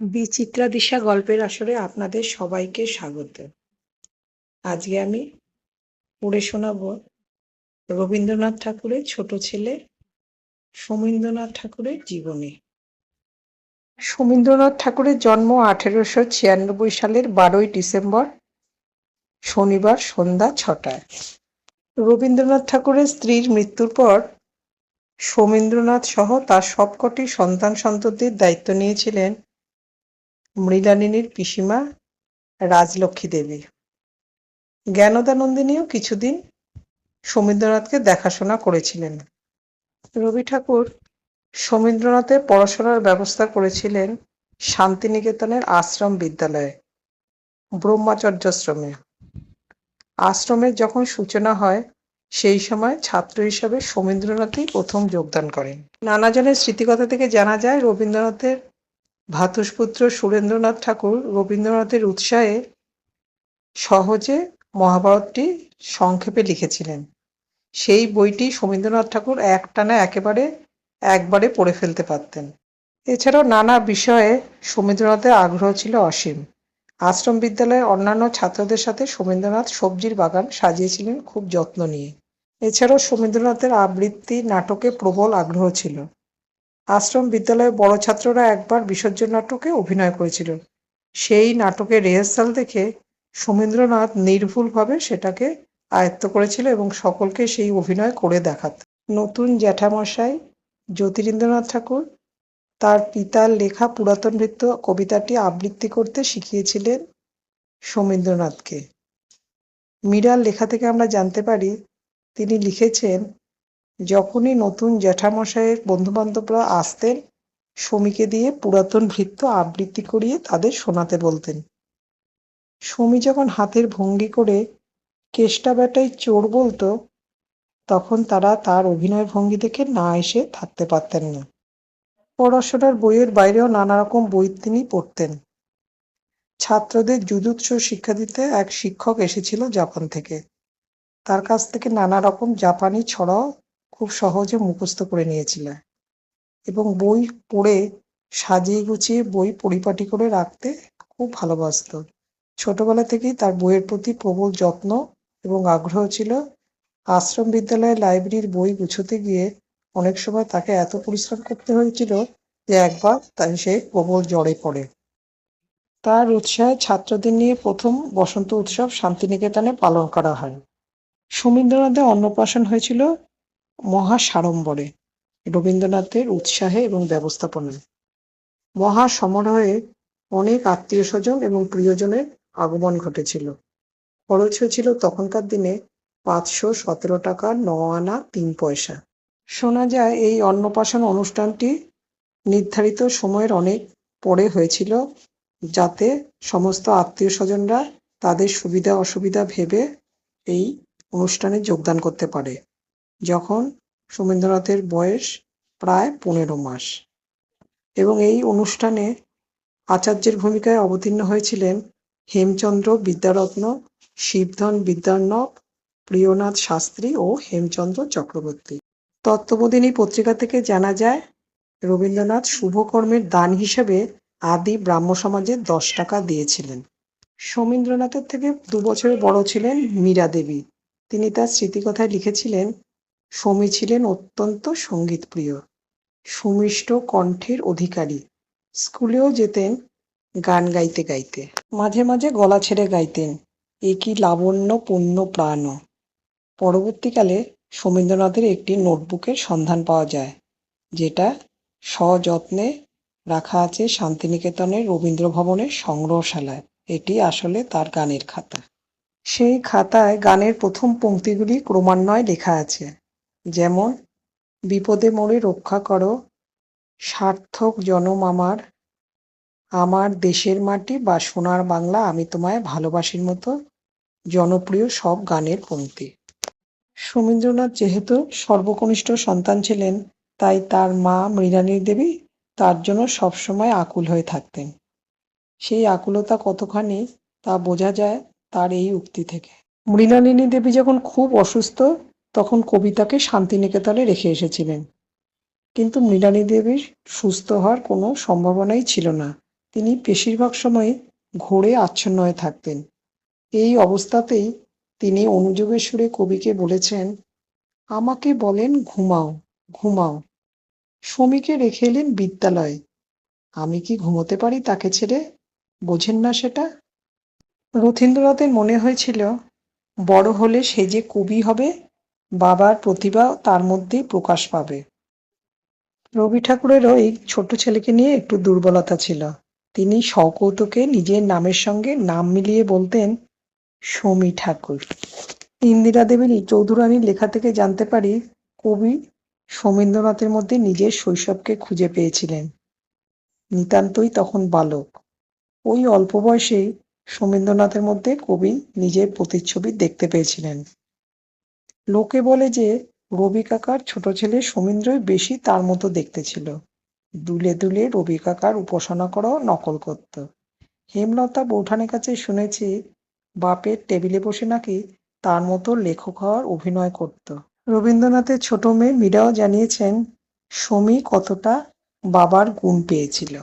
বিচিত্রা দিশা গল্পের আসরে আপনাদের সবাইকে স্বাগত। আজকে আমি পড়ে শোনাব রবীন্দ্রনাথ ঠাকুরের ছোট ছেলে সমীন্দ্রনাথ ঠাকুরের জীবনী। সমীন্দ্রনাথ ঠাকুরের জন্ম আঠেরোশো ছিয়ানব্বই সালের বারোই ডিসেম্বর, শনিবার সন্ধ্যা ছটায়। রবীন্দ্রনাথ ঠাকুরের স্ত্রীর মৃত্যুর পর সমীন্দ্রনাথ সহ তার সবকটি সন্তান সন্ততির দায়িত্ব নিয়েছিলেন মৃণালিনীর পিসিমা রাজলক্ষ্মী দেবী। জ্ঞানদানন্দিনীও কিছুদিন সমীন্দ্রনাথকে দেখাশোনা করেছিলেন। রবি ঠাকুর সমীন্দ্রনাথের পড়াশোনার ব্যবস্থা করেছিলেন শান্তিনিকেতনের আশ্রম বিদ্যালয়ে ব্রহ্মাচর্যাশ্রমে আশ্রমের যখন সূচনা হয়, সেই সময় ছাত্র হিসাবে সমীন্দ্রনাথই প্রথম যোগদান করেন। নানাজনের স্মৃতিকথা থেকে জানা যায়, রবীন্দ্রনাথের ভ্রাতুষ্পুত্র সুরেন্দ্রনাথ ঠাকুর রবীন্দ্রনাথের উৎসাহে সহজে মহাভারতটি সংক্ষেপে লিখেছিলেন। সেই বইটি সমীন্দ্রনাথ ঠাকুর একটানা একেবারে একবারে পড়ে ফেলতে পারতেন। এছাড়াও নানা বিষয়ে সমীন্দ্রনাথের আগ্রহ ছিল অসীম। আশ্রম বিদ্যালয়ের অন্যান্য ছাত্রদের সাথে সমীন্দ্রনাথ সবজির বাগান সাজিয়েছিলেন খুব যত্ন নিয়ে। এছাড়াও সমীন্দ্রনাথের আবৃত্তি নাটকে প্রবল আগ্রহ ছিল। আশ্রম বিদ্যালয়ের বড় ছাত্ররা একবার বিসর্জন নাটকে অভিনয় করেছিল সেই নাটকের রিহার্সাল দেখে সমীন্দ্রনাথ নির্ভুলভাবে সেটাকে আয়ত্ত করেছিল এবং সকলকে সেই অভিনয় করে দেখাত। নতুন জ্যাঠামশাই জ্যোতিরিন্দ্রনাথ ঠাকুর তার পিতার লেখা পুরাতন নৃত্য কবিতাটি আবৃত্তি করতে শিখিয়েছিলেন সমীন্দ্রনাথকে। মীরার লেখা থেকে আমরা জানতে পারি, তিনি লিখেছেন যখনই নতুন জ্যাঠামশাইয়ের বন্ধুবান্ধবরা আসতেন, সমীকে দিয়ে পুরাতন ভৃত্য আবৃত্তি করিয়ে তাদের শোনাতে বলতেন। সমী যখন হাতের ভঙ্গি করে কেষ্টা বেটাই চোর বলতো, তখন তারা তার অভিনয় ভঙ্গি দেখে না এসে থাকতে পারতেন না। পড়াশোনার বইয়ের বাইরেও নানা রকম বই তিনি পড়তেন। ছাত্রদের যুদুৎস শিক্ষা দিতে এক শিক্ষক এসেছিল জাপান থেকে। তার কাছ থেকে নানা রকম জাপানি ছড়াও খুব সহজে মুখস্থ করে নিয়েছিলেন এবং বই পড়ে, সাজিয়ে গুছিয়ে বই পরিপাটি করে রাখতে খুব ভালোবাসত। ছোটবেলা থেকেই তার বইয়ের প্রতি প্রবল যত্ন এবং আগ্রহ ছিল। আশ্রম বিদ্যালয়ের লাইব্রেরির বই গুছোতে গিয়ে অনেক সময় তাকে এত পরিশ্রম করতে হয়েছিল যে একবার তাই সে প্রবল জ্বরে পড়ে। তার উৎসাহে ছাত্রদের নিয়ে প্রথম বসন্ত উৎসব শান্তিনিকেতনে পালন করা হয়। সমীন্দ্রনাথের অন্নপ্রাশন হয়েছিল মহা সাড়ম্বরে রবীন্দ্রনাথের উৎসাহে এবং ব্যবস্থাপনায়। মহা সমারোহে অনেক আত্মীয় স্বজন এবং প্রিয়জনের আগমন ঘটেছিল। খরচ হয়েছিল তখনকার দিনে পাঁচশো সতেরো টাকা ন আনা তিন পয়সা। শোনা যায় এই অন্নপ্রাশন অনুষ্ঠানটি নির্ধারিত সময়ের অনেক পরে হয়েছিল, যাতে সমস্ত আত্মীয় স্বজনরা তাদের সুবিধা অসুবিধা ভেবে এই অনুষ্ঠানে যোগদান করতে পারে। যখন সমীন্দ্রনাথের বয়স প্রায় পনেরো মাস। এবং এই অনুষ্ঠানে আচার্যের ভূমিকায় অবতীর্ণ হয়েছিলেন হেমচন্দ্র বিদ্যারত্ন, শিবধন বিদ্যার্ণব প্রিয়নাথ শাস্ত্রী ও হেমচন্দ্র চক্রবর্তী। তত্ত্ববোধিনী পত্রিকা থেকে জানা যায়, রবীন্দ্রনাথ শুভকর্মের দান হিসেবে আদি ব্রাহ্ম সমাজে দশ টাকা দিয়েছিলেন। সমীন্দ্রনাথের থেকে দু বছরের বড় ছিলেন মীরা দেবী। তিনি তার স্মৃতিকথায় লিখেছিলেন সমী ছিলেন অত্যন্ত সঙ্গীতপ্রিয়। সুমিষ্ট কণ্ঠের অধিকারী। স্কুলেও যেতেন গান গাইতে গাইতে। মাঝে মাঝে গলা ছেড়ে গাইতেন। এ কি লাবণ্য পুণ্য প্রাণ। পরবর্তীকালে সমীন্দ্রনাথের একটি নোটবুকের সন্ধান পাওয়া যায়, যেটা সযত্নে রাখা আছে শান্তিনিকেতনের রবীন্দ্র ভবনের সংগ্রহশালায়। এটি আসলে তার গানের খাতা। সেই খাতায় গানের প্রথম পংক্তিগুলি ক্রমান্বয়ে লেখা আছে। যেমন, বিপদে মোড়ে রক্ষা করো, সার্থক জনম আমার আমার দেশের মাটি বা সোনার বাংলা আমি তোমায় ভালোবাসির মতো জনপ্রিয় সব গানের পংক্তি সমীন্দ্রনাথ যেহেতু সর্বকনিষ্ঠ সন্তান ছিলেন, তাই তার মা মৃণালী দেবী তার জন্য সবসময় আকুল হয়ে থাকতেন। সেই আকুলতা কতখানি তা বোঝা যায় তার এই উক্তি থেকে। মৃণালিনী দেবী যখন খুব অসুস্থ তখন কবিতাকে শান্তিনিকেতনে রেখে এসেছিলেন। কিন্তু মৃণালী দেবীর সুস্থ হওয়ার কোনো সম্ভাবনাই ছিল না। তিনি বেশিরভাগ সময় ঘোরে আচ্ছন্ন হয়ে থাকতেন। এই অবস্থাতেই তিনি অনুযোগের সুরে কবিকে বলেছেন, আমাকে বলেন ঘুমাও ঘুমাও। সমীকে রেখে এলেন বিদ্যালয়ে। আমি কি ঘুমোতে পারি তাকে ছেড়ে? বোঝেন না সেটা? রথীন্দ্রনাথের মনে হয়েছিল, বড় হলে সে যে কবি হবে বাবার প্রতিভা তার মধ্যেই প্রকাশ পাবে। রবি ঠাকুরেরও এই ছোট ছেলেকে নিয়ে একটু দুর্বলতা ছিল। তিনি শওকৌতুকে নিজের নামের সঙ্গে নাম মিলিয়ে বলতেন, সমী ঠাকুর। ইন্দিরা দেবীর চৌধুরানীর লেখা থেকে জানতে পারি, কবি সমীন্দ্রনাথের মধ্যে নিজের শৈশবকে খুঁজে পেয়েছিলেন। নিতান্তই তখন বালক। ওই অল্প বয়সেই সমীন্দ্রনাথের মধ্যে কবি নিজের প্রতিচ্ছবি দেখতে পেয়েছিলেন। লোকে বলে যে, রবি কাকার ছোট ছেলে সমীন্দ্রই বেশি তার মতো দেখতে ছিল। দুলে দুলে রবি কাকার উপাসনা করাও নকল করত। হেমলতা বৌঠানের কাছে শুনেছি, বাপের টেবিলে বসে নাকি তার মতো লেখক হওয়ার অভিনয় করত। রবীন্দ্রনাথের ছোট মেয়ে মীরাও জানিয়েছেন, সমী কতটা বাবার গুণ পেয়েছিল।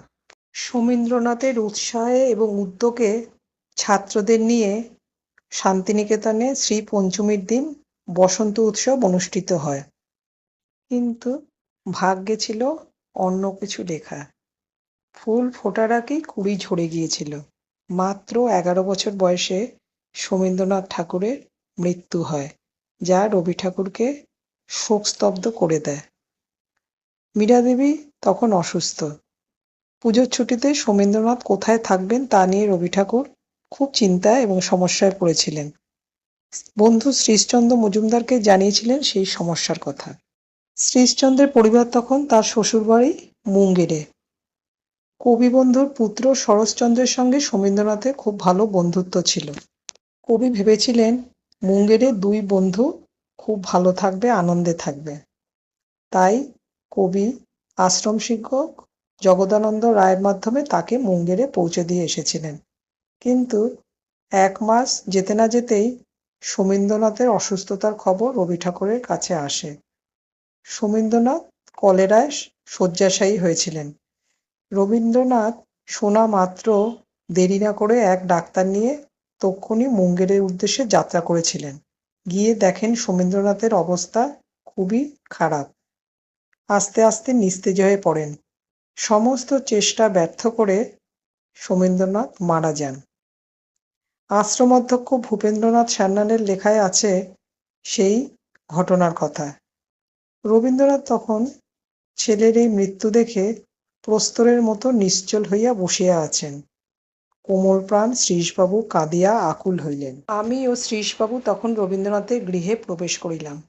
সমীন্দ্রনাথের উৎসাহে এবং উদ্যোগে ছাত্রদের নিয়ে শান্তিনিকেতনে শ্রী পঞ্চমীর দিন বসন্ত উৎসব অনুষ্ঠিত হয়। কিন্তু ভাগ্যে ছিল অন্য কিছু লেখা। ফুল ফোটার আগেই কুড়ি ঝরে গিয়েছিল। মাত্র এগারো বছর বয়সে সমীন্দ্রনাথ ঠাকুরের মৃত্যু হয়, যা রবি ঠাকুরকে শোকস্তব্ধ করে দেয়। মীরা দেবী তখন অসুস্থ। পুজোর ছুটিতে সমীন্দ্রনাথ কোথায় থাকবেন তা নিয়ে রবি ঠাকুর খুব চিন্তায় এবং সমস্যায় পড়েছিলেন। বন্ধু শ্রীশচন্দ্র মজুমদারকে জানিয়েছিলেন সেই সমস্যার কথা। শ্রীশচন্দ্রের পরিবার তখন তার শ্বশুরবাড়ি মুঙ্গেরে। কবি বন্ধুর পুত্র শরৎচন্দ্রের সঙ্গে সমীন্দ্রনাথের খুব ভালো বন্ধুত্ব ছিল। কবি ভেবেছিলেন, মুঙ্গেরে দুই বন্ধু খুব ভালো থাকবে, আনন্দে থাকবে। তাই কবি, আশ্রম শিক্ষক, জগদানন্দ রায়ের মাধ্যমে তাকে মুঙ্গেরে পৌঁছে দিয়ে এসেছিলেন। কিন্তু এক মাস যেতে না যেতেই সমীন্দ্রনাথের অসুস্থতার খবর রবি ঠাকুরের কাছে আসে। সমীন্দ্রনাথ কলেরায় শয্যাশায়ী হয়েছিলেন। রবীন্দ্রনাথ শোনা মাত্র দেরি না করে এক ডাক্তার নিয়ে তক্ষুনি মুঙ্গেরের উদ্দেশ্যে যাত্রা করেছিলেন। গিয়ে দেখেন সমীন্দ্রনাথের অবস্থা খুবই খারাপ। আস্তে আস্তে নিস্তেজ হয়ে পড়েন। সমস্ত চেষ্টা ব্যর্থ করে সমীন্দ্রনাথ মারা যান। আশ্রম অধ্যক্ষ ভূপেন্দ্রনাথ সান্যালের লেখায় আছে সেই ঘটনার কথা। রবীন্দ্রনাথ তখন ছেলের এই মৃত্যু দেখে প্রস্তরের মতো নিশ্চল হইয়া বসিয়া আছেন। কোমল প্রাণ শ্রীশবাবু কাঁদিয়া আকুল হইলেন। আমি ও শ্রীশবাবু তখন রবীন্দ্রনাথের গৃহে প্রবেশ করিলাম।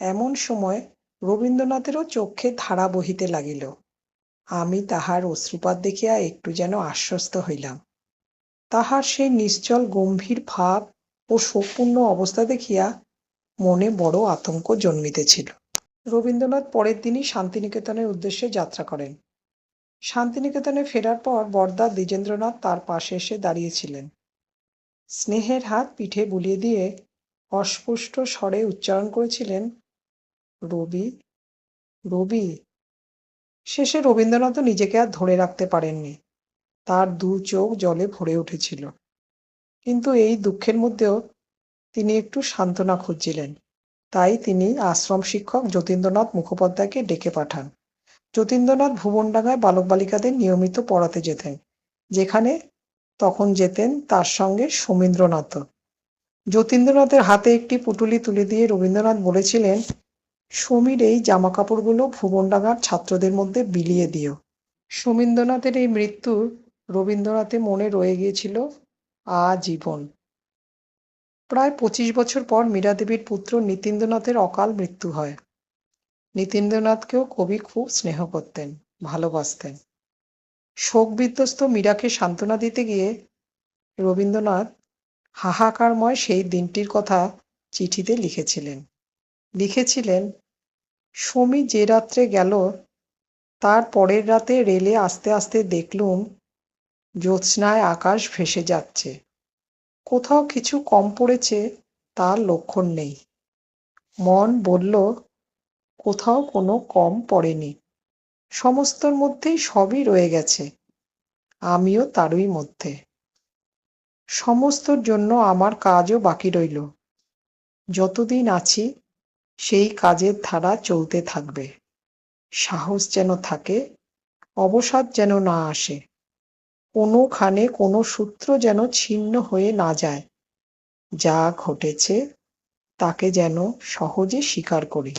এমন সময় রবীন্দ্রনাথেরও চক্ষে ধারা বহিতে লাগিল। আমি তাহার অশ্রুপাত দেখিয়া একটু যেন আশ্বস্ত হইলাম। তাহার সেই নিশ্চল গম্ভীর ভাব ও শোকপূর্ণ অবস্থা দেখিয়া মনে বড় আতঙ্ক জন্মিতেছিল। রবীন্দ্রনাথ পরের দিনই শান্তিনিকেতনের উদ্দেশ্যে যাত্রা করেন। শান্তিনিকেতনে ফেরার পর বরদা দ্বিজেন্দ্রনাথ তার পাশে এসে দাঁড়িয়েছিলেন। স্নেহের হাত পিঠে বুলিয়ে দিয়ে অস্পষ্ট স্বরে উচ্চারণ করেছিলেন, রবি রবি। শেষে রবীন্দ্রনাথও নিজেকে আর ধরে রাখতে পারেননি। তার দু চোখ জলে ভরে উঠেছিল। কিন্তু এই দুঃখের মধ্যেও তিনি একটু সান্ত্বনা খুঁজছিলেন। তাই তিনি আশ্রম শিক্ষক যতীন্দ্রনাথ মুখোপাধ্যায়কে ডেকে পাঠান। যতীন্দ্রনাথ ভুবনডাঙ্গায় বালক বালিকাদের নিয়মিত পড়াতে যেতেন, যেখানে তখন যেতেন তার সঙ্গে সমীন্দ্রনাথ। যতীন্দ্রনাথের হাতে একটি পুটুলি তুলে দিয়ে রবীন্দ্রনাথ বলেছিলেন, সমীর, এই জামা কাপড়গুলো ভুবনডাঙ্গার ছাত্রদের মধ্যে বিলিয়ে দিও। সমীন্দ্রনাথের এই মৃত্যু রবীন্দ্রনাথের মনে রয়ে গিয়েছিল আজীবন। প্রায় পঁচিশ বছর পর মীরা দেবীর পুত্র নীতিন্দ্রনাথের অকাল মৃত্যু হয়। নীতিন্দ্রনাথকেও কবি খুব স্নেহ করতেন, ভালোবাসতেন। শোক বিধ্বস্ত মীরাকে সান্ত্বনা দিতে গিয়ে রবীন্দ্রনাথ হাহাকারময় সেই দিনটির কথা চিঠিতে লিখেছিলেন। লিখেছিলেন, সমী যে রাত্রে গেল, তার পরের রাতে রেলে আস্তে আস্তে দেখলুম জ্যোৎস্নায় আকাশ ভেসে যাচ্ছে। কোথাও কিছু কম পড়েছে তার লক্ষণ নেই। মন বলল, কোথাও কোনো কম পড়েনি। সমস্তর মধ্যেই সবই রয়ে গেছে। আমিও তারই মধ্যে। সমস্তর জন্য আমার কাজও বাকি রইল। যতদিন আছি, সেই কাজের ধারা চলতে থাকবে। সাহস যেন থাকে, অবসাদ যেন না আসে। কোনোখানে কোনো সূত্র যেন ছিন্ন হয়ে না যায়। যা ঘটেছে, তাকে যেন সহজে স্বীকার করি।